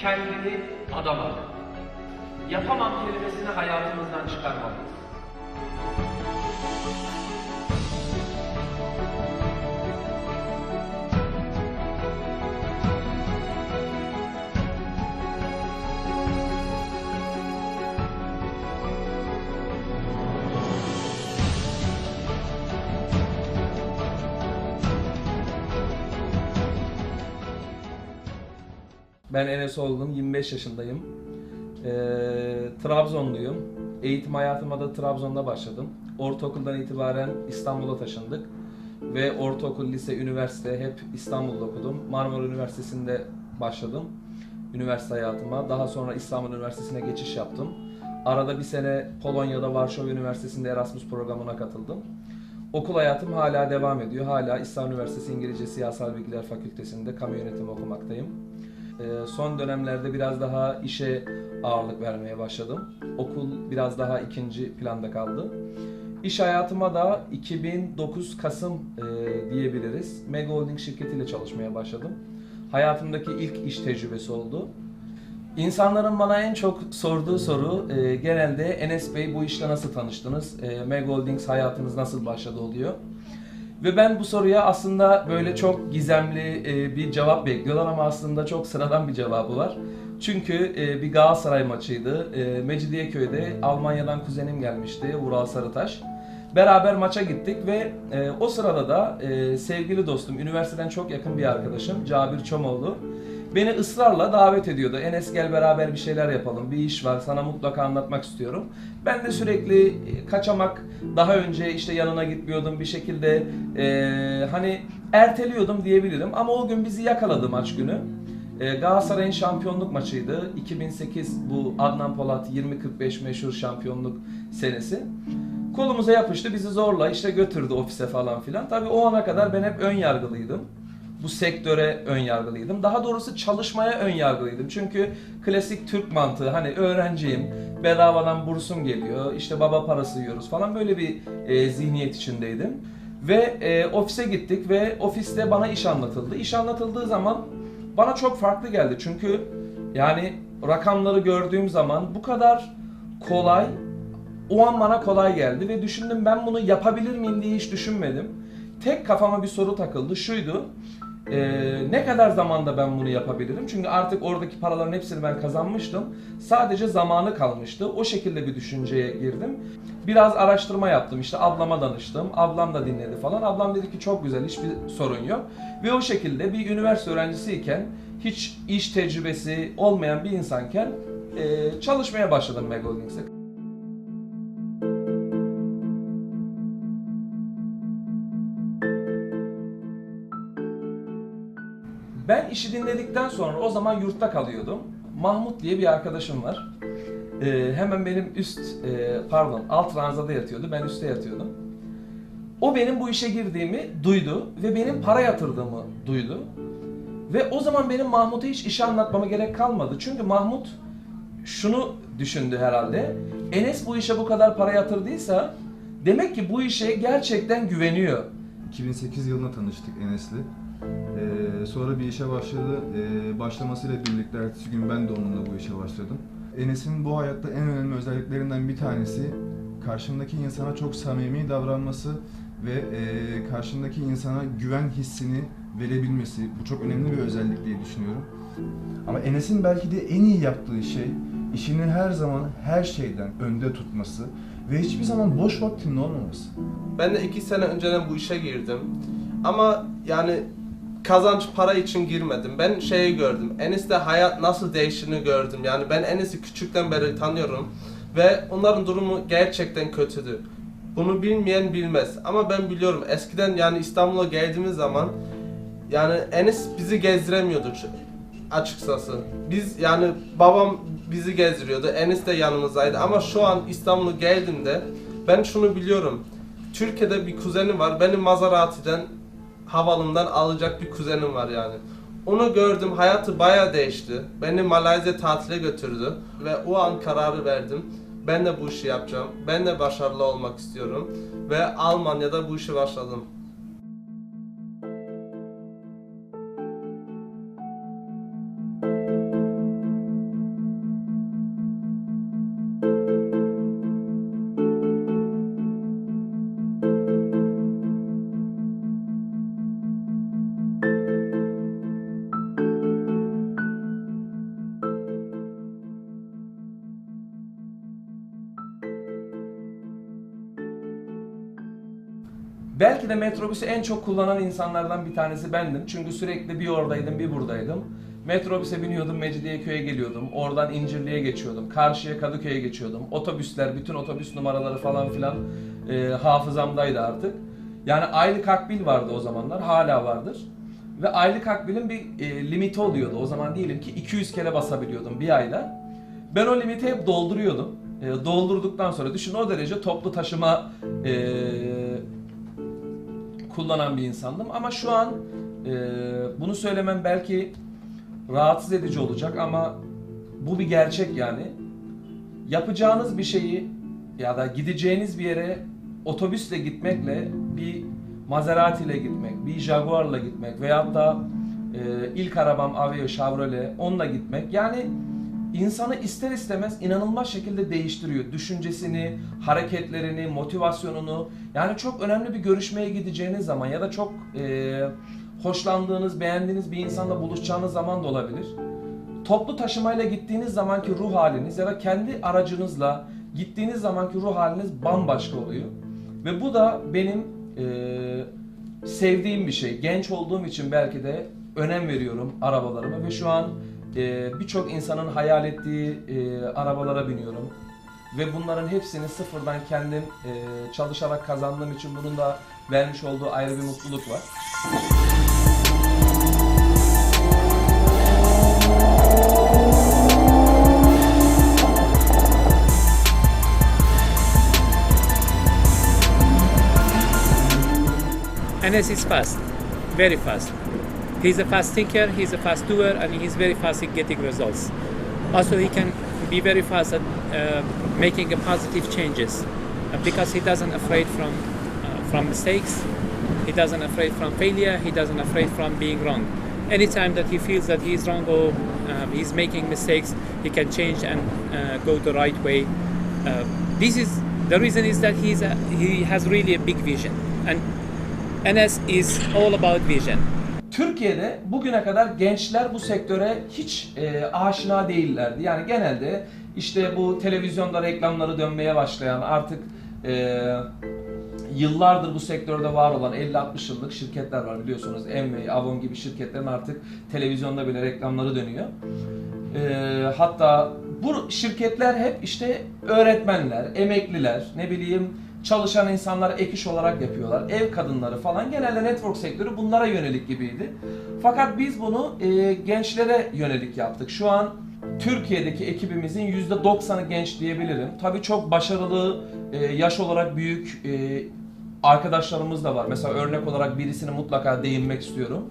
kendini adamadı. Yapamam kelimesini hayatımızdan çıkarmalıyız. Ben Enes Olgun, 25 yaşındayım. Ee, Trabzonluyum. Eğitim hayatıma da Trabzon'da başladım. Ortaokuldan itibaren İstanbul'a taşındık. Ve ortaokul, lise, üniversite hep İstanbul'da okudum. Marmara Üniversitesi'nde başladım üniversite hayatıma. Daha sonra İstanbul Üniversitesi'ne geçiş yaptım. Arada bir sene Polonya'da Varşova Üniversitesi'nde Erasmus programına katıldım. Okul hayatım hala devam ediyor. Hala İstanbul Üniversitesi İngilizce Siyasal Bilgiler Fakültesi'nde kamu yönetimi okumaktayım. Ee, son dönemlerde biraz daha işe ağırlık vermeye başladım. Okul biraz daha ikinci planda kaldı. İş hayatıma da 2009 Kasım e, diyebiliriz. Mega Holding şirketiyle çalışmaya başladım. Hayatımdaki ilk iş tecrübesi oldu. İnsanların bana en çok sorduğu soru e, genelde Enes Bey bu işle nasıl tanıştınız? E, Meg Holdings hayatınız nasıl başladı oluyor. Ve ben bu soruya aslında böyle çok gizemli e, bir cevap bekliyorlar ama aslında çok sıradan bir cevabı var. Çünkü e, bir Galatasaray maçıydı. E, Mecidiyeköy'de Almanya'dan kuzenim gelmişti, Vural Sarıtaş. Beraber maça gittik ve o sırada da sevgili dostum, üniversiteden çok yakın bir arkadaşım Cabir Çomoğlu beni ısrarla davet ediyordu. Enes gel beraber bir şeyler yapalım, bir iş var, sana mutlaka anlatmak istiyorum. Ben de sürekli e, kaçamak, daha önce işte yanına gitmiyordum bir şekilde e, hani erteliyordum diyebilirim. Ama o gün bizi yakaladı maç günü. E, Galatasaray'ın şampiyonluk maçıydı. 2008 bu Adnan Polat 20-45 meşhur şampiyonluk senesi. Kolumuza yapıştı bizi zorla işte götürdü ofise falan filan. Tabii o ana kadar ben hep ön yargılıydım. Bu sektöre ön yargılıydım. Daha doğrusu çalışmaya ön yargılıydım. Çünkü klasik Türk mantığı hani öğrenciyim, bedavadan bursum geliyor, işte baba parası yiyoruz falan böyle bir e, zihniyet içindeydim. Ve e, ofise gittik ve ofiste bana iş anlatıldı. İş anlatıldığı zaman bana çok farklı geldi. Çünkü yani rakamları gördüğüm zaman bu kadar kolay o an bana kolay geldi ve düşündüm ben bunu yapabilir miyim diye hiç düşünmedim. Tek kafama bir soru takıldı şuydu. Ee, ne kadar zamanda ben bunu yapabilirim? Çünkü artık oradaki paraların hepsini ben kazanmıştım. Sadece zamanı kalmıştı. O şekilde bir düşünceye girdim. Biraz araştırma yaptım. İşte ablama danıştım. Ablam da dinledi falan. Ablam dedi ki çok güzel hiçbir sorun yok. Ve o şekilde bir üniversite öğrencisiyken hiç iş tecrübesi olmayan bir insanken e, çalışmaya başladım Mega Ben işi dinledikten sonra o zaman yurtta kalıyordum. Mahmut diye bir arkadaşım var. Ee, hemen benim üst, e, pardon alt ranzada yatıyordu. Ben üstte yatıyordum. O benim bu işe girdiğimi duydu ve benim para yatırdığımı duydu. Ve o zaman benim Mahmut'a hiç işi anlatmama gerek kalmadı. Çünkü Mahmut şunu düşündü herhalde. Enes bu işe bu kadar para yatırdıysa demek ki bu işe gerçekten güveniyor. 2008 yılında tanıştık Enes'le. Ee, sonra bir işe başladı. Ee, başlamasıyla birlikte ertesi gün ben de onunla bu işe başladım. Enes'in bu hayatta en önemli özelliklerinden bir tanesi karşındaki insana çok samimi davranması ve e, karşındaki insana güven hissini verebilmesi. Bu çok önemli bir özellik diye düşünüyorum. Ama Enes'in belki de en iyi yaptığı şey işini her zaman her şeyden önde tutması ve hiçbir zaman boş vaktinin olmaması. Ben de iki sene önceden bu işe girdim. Ama yani kazanç para için girmedim. Ben şeyi gördüm. Enes'te hayat nasıl değiştiğini gördüm. Yani ben Enes'i küçükten beri tanıyorum. Ve onların durumu gerçekten kötüdü. Bunu bilmeyen bilmez. Ama ben biliyorum. Eskiden yani İstanbul'a geldiğimiz zaman yani Enes bizi gezdiremiyordu açıkçası. Biz yani babam bizi gezdiriyordu. Enes de yanımızdaydı. Ama şu an İstanbul'a geldiğimde ben şunu biliyorum. Türkiye'de bir kuzenim var. Benim Maserati'den havalımdan alacak bir kuzenim var yani. Onu gördüm, hayatı baya değişti. Beni Malezya tatile götürdü ve o an kararı verdim. Ben de bu işi yapacağım. Ben de başarılı olmak istiyorum ve Almanya'da bu işe başladım. Belki de metrobüsü en çok kullanan insanlardan bir tanesi bendim. Çünkü sürekli bir oradaydım, bir buradaydım. Metrobüse biniyordum, Mecidiyeköy'e geliyordum. Oradan İncirli'ye geçiyordum. Karşıya Kadıköy'e geçiyordum. Otobüsler, bütün otobüs numaraları falan filan e, hafızamdaydı artık. Yani aylık akbil vardı o zamanlar, hala vardır. Ve aylık akbilin bir e, limiti oluyordu. O zaman diyelim ki 200 kere basabiliyordum bir ayda. Ben o limiti hep dolduruyordum. E, doldurduktan sonra düşün o derece toplu taşıma e, kullanan bir insandım. Ama şu an e, bunu söylemem belki rahatsız edici olacak ama bu bir gerçek yani. Yapacağınız bir şeyi ya da gideceğiniz bir yere otobüsle gitmekle bir Maserati ile gitmek, bir Jaguar'la gitmek veyahut da e, ilk arabam Aveo Chevrolet onunla gitmek yani insanı ister istemez inanılmaz şekilde değiştiriyor. Düşüncesini, hareketlerini, motivasyonunu. Yani çok önemli bir görüşmeye gideceğiniz zaman ya da çok e, hoşlandığınız, beğendiğiniz bir insanla buluşacağınız zaman da olabilir. Toplu taşımayla gittiğiniz zamanki ruh haliniz ya da kendi aracınızla gittiğiniz zamanki ruh haliniz bambaşka oluyor. Ve bu da benim e, sevdiğim bir şey. Genç olduğum için belki de önem veriyorum arabalarıma ve şu an e, birçok insanın hayal ettiği e, arabalara biniyorum. Ve bunların hepsini sıfırdan kendim e, çalışarak kazandığım için bunun da vermiş olduğu ayrı bir mutluluk var. Enes is fast, very fast. He's a fast thinker, he's a fast doer, and he's very fast in getting results. Also, he can be very fast at uh, making positive changes because he doesn't afraid from uh, from mistakes. He doesn't afraid from failure. He doesn't afraid from being wrong. Anytime that he feels that he's wrong or um, he's making mistakes, he can change and uh, go the right way. Uh, this is the reason is that he's a, he has really a big vision and NS is all about vision. Türkiye'de bugüne kadar gençler bu sektöre hiç e, aşina değillerdi. Yani genelde işte bu televizyonda reklamları dönmeye başlayan artık e, yıllardır bu sektörde var olan 50-60 yıllık şirketler var biliyorsunuz. Amway, Avon gibi şirketlerin artık televizyonda bile reklamları dönüyor. E, hatta bu şirketler hep işte öğretmenler, emekliler, ne bileyim çalışan insanlar ek iş olarak yapıyorlar. Ev kadınları falan genelde network sektörü bunlara yönelik gibiydi. Fakat biz bunu e, gençlere yönelik yaptık. Şu an Türkiye'deki ekibimizin %90'ı genç diyebilirim. Tabii çok başarılı, e, yaş olarak büyük e, arkadaşlarımız da var. Mesela örnek olarak birisini mutlaka değinmek istiyorum.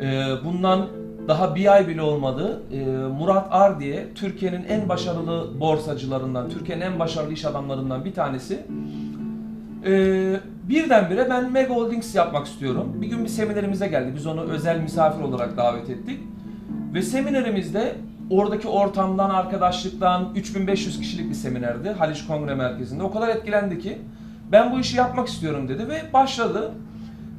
E, bundan daha bir ay bile olmadı. E, Murat Ar diye Türkiye'nin en başarılı borsacılarından, Türkiye'nin en başarılı iş adamlarından bir tanesi. Ee, birdenbire ben Mega Holdings yapmak istiyorum. Bir gün bir seminerimize geldi. Biz onu özel misafir olarak davet ettik. Ve seminerimizde oradaki ortamdan, arkadaşlıktan 3500 kişilik bir seminerdi Haliç Kongre Merkezi'nde. O kadar etkilendi ki ben bu işi yapmak istiyorum dedi ve başladı.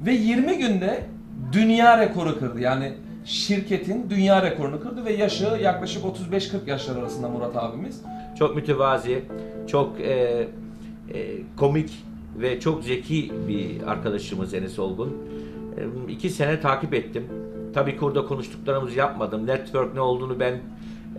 Ve 20 günde dünya rekoru kırdı. Yani şirketin dünya rekorunu kırdı ve yaşı yaklaşık 35-40 yaşlar arasında Murat abimiz. Çok mütevazi, çok e, e, komik ve çok zeki bir arkadaşımız Enes Olgun. İki sene takip ettim. Tabii ki orada konuştuklarımızı yapmadım. Network ne olduğunu ben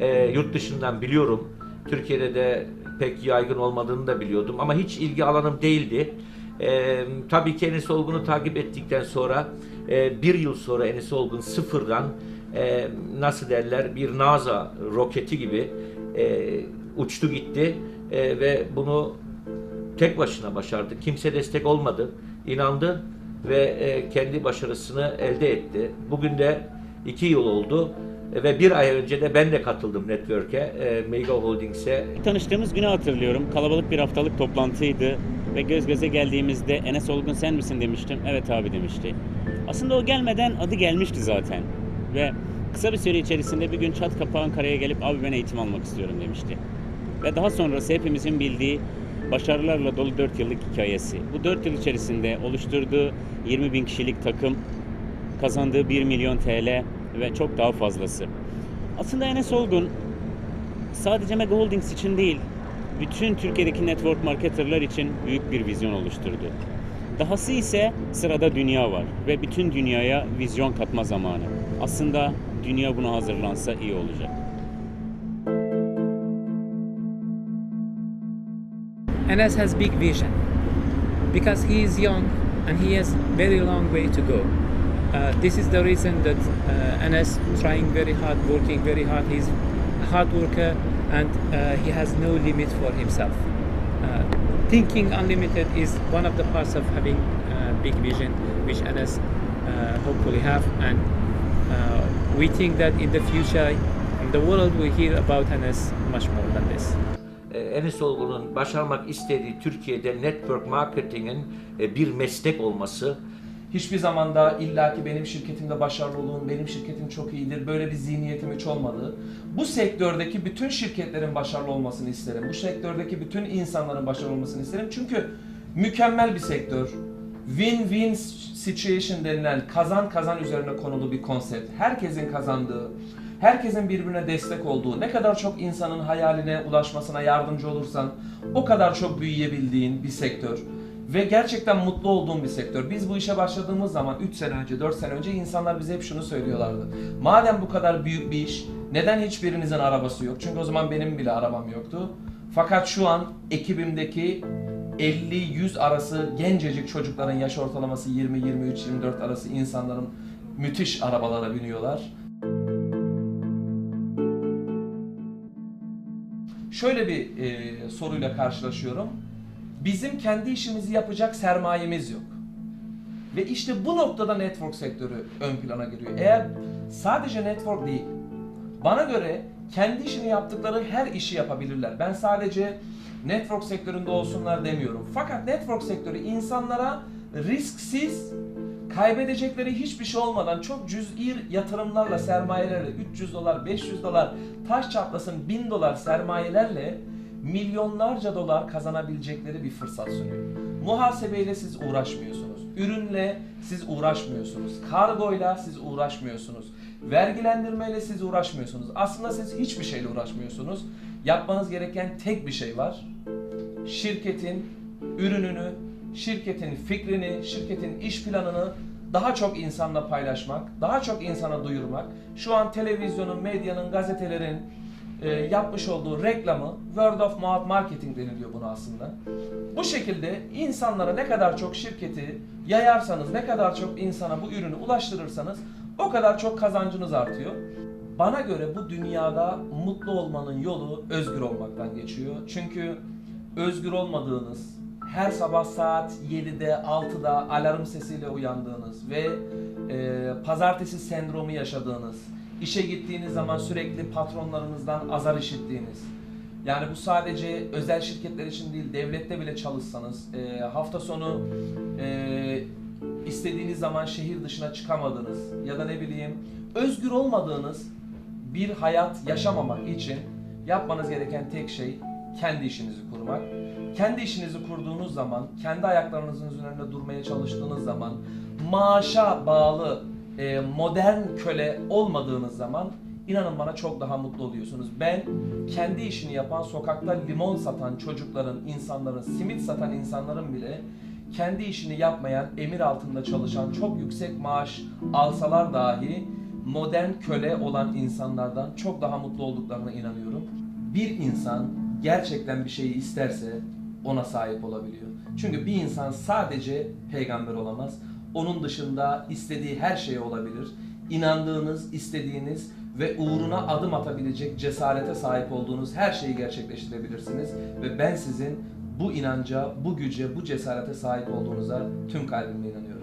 e, yurt dışından biliyorum. Türkiye'de de pek yaygın olmadığını da biliyordum ama hiç ilgi alanım değildi. E, tabii ki Enes Olgun'u takip ettikten sonra e, bir yıl sonra Enes Olgun sıfırdan e, nasıl derler bir NASA roketi gibi e, uçtu gitti E, ve bunu tek başına başardı. Kimse destek olmadı. İnandı ve e, kendi başarısını elde etti. Bugün de iki yıl oldu E, ve bir ay önce de ben de katıldım Network'e, e, Mega Holdings'e. Tanıştığımız günü hatırlıyorum. Kalabalık bir haftalık toplantıydı ve göz göze geldiğimizde Enes Olgun sen misin demiştim. Evet abi demişti. Aslında o gelmeden adı gelmişti zaten. Ve kısa bir süre içerisinde bir gün çat kapı Ankara'ya gelip abi ben eğitim almak istiyorum demişti. Ve daha sonrası hepimizin bildiği başarılarla dolu 4 yıllık hikayesi. Bu 4 yıl içerisinde oluşturduğu 20 bin kişilik takım, kazandığı 1 milyon TL ve çok daha fazlası. Aslında Enes Olgun sadece Mega Holdings için değil, bütün Türkiye'deki network marketerlar için büyük bir vizyon oluşturdu. Dahası ise sırada dünya var ve bütün dünyaya vizyon katma zamanı. Aslında dünya buna hazırlansa iyi olacak. Enes has big vision because he is young and he has very long way to go. Uh, this is the reason that uh, Enes trying very hard, working very hard. He's a hard worker and uh, he has no limit for himself. Uh, thinking unlimited is one of the parts of having uh, big vision, which Enes uh, hopefully have, and uh, we think that in the future, in the world, we hear about Enes much more than this. Ee, Enes Olgun'un başarmak istediği Türkiye'de network marketingin e, bir meslek olması Hiçbir zaman da illaki benim şirketimde başarılı olun, benim şirketim çok iyidir, böyle bir zihniyetim hiç olmadı. Bu sektördeki bütün şirketlerin başarılı olmasını isterim. Bu sektördeki bütün insanların başarılı olmasını isterim. Çünkü mükemmel bir sektör. Win-win situation denilen kazan kazan üzerine konulu bir konsept. Herkesin kazandığı, herkesin birbirine destek olduğu, ne kadar çok insanın hayaline ulaşmasına yardımcı olursan o kadar çok büyüyebildiğin bir sektör. Ve gerçekten mutlu olduğum bir sektör. Biz bu işe başladığımız zaman 3 sene önce, 4 sene önce insanlar bize hep şunu söylüyorlardı. Madem bu kadar büyük bir iş, neden hiçbirinizin arabası yok? Çünkü o zaman benim bile arabam yoktu. Fakat şu an ekibimdeki 50-100 arası gencecik çocukların yaş ortalaması 20-23-24 arası insanların müthiş arabalara biniyorlar. Şöyle bir e, soruyla karşılaşıyorum. Bizim kendi işimizi yapacak sermayemiz yok. Ve işte bu noktada network sektörü ön plana giriyor. Eğer sadece network değil, bana göre kendi işini yaptıkları her işi yapabilirler. Ben sadece network sektöründe olsunlar demiyorum. Fakat network sektörü insanlara risksiz, kaybedecekleri hiçbir şey olmadan çok cüz'i yatırımlarla, sermayelerle 300 dolar, 500 dolar, taş çatlasın 1000 dolar sermayelerle milyonlarca dolar kazanabilecekleri bir fırsat sunuyor. Muhasebeyle siz uğraşmıyorsunuz. Ürünle siz uğraşmıyorsunuz. Kargoyla siz uğraşmıyorsunuz. Vergilendirmeyle siz uğraşmıyorsunuz. Aslında siz hiçbir şeyle uğraşmıyorsunuz. Yapmanız gereken tek bir şey var. Şirketin ürününü, şirketin fikrini, şirketin iş planını daha çok insanla paylaşmak, daha çok insana duyurmak. Şu an televizyonun, medyanın, gazetelerin e, yapmış olduğu reklamı word of mouth marketing deniliyor buna aslında. Bu şekilde insanlara ne kadar çok şirketi yayarsanız, ne kadar çok insana bu ürünü ulaştırırsanız o kadar çok kazancınız artıyor. Bana göre bu dünyada mutlu olmanın yolu özgür olmaktan geçiyor. Çünkü özgür olmadığınız, her sabah saat 7'de 6'da alarm sesiyle uyandığınız ve e, pazartesi sendromu yaşadığınız, işe gittiğiniz zaman sürekli patronlarınızdan azar işittiğiniz, yani bu sadece özel şirketler için değil, devlette bile çalışsanız, e, hafta sonu e, istediğiniz zaman şehir dışına çıkamadığınız ya da ne bileyim özgür olmadığınız bir hayat yaşamamak için yapmanız gereken tek şey kendi işinizi kurmak. Kendi işinizi kurduğunuz zaman, kendi ayaklarınızın üzerinde durmaya çalıştığınız zaman, maaşa bağlı e, modern köle olmadığınız zaman inanın bana çok daha mutlu oluyorsunuz. Ben kendi işini yapan, sokakta limon satan çocukların, insanların, simit satan insanların bile kendi işini yapmayan, emir altında çalışan, çok yüksek maaş alsalar dahi modern köle olan insanlardan çok daha mutlu olduklarına inanıyorum. Bir insan gerçekten bir şeyi isterse ona sahip olabiliyor. Çünkü bir insan sadece peygamber olamaz. Onun dışında istediği her şey olabilir. İnandığınız, istediğiniz ve uğruna adım atabilecek cesarete sahip olduğunuz her şeyi gerçekleştirebilirsiniz. Ve ben sizin bu inanca, bu güce, bu cesarete sahip olduğunuza tüm kalbimle inanıyorum.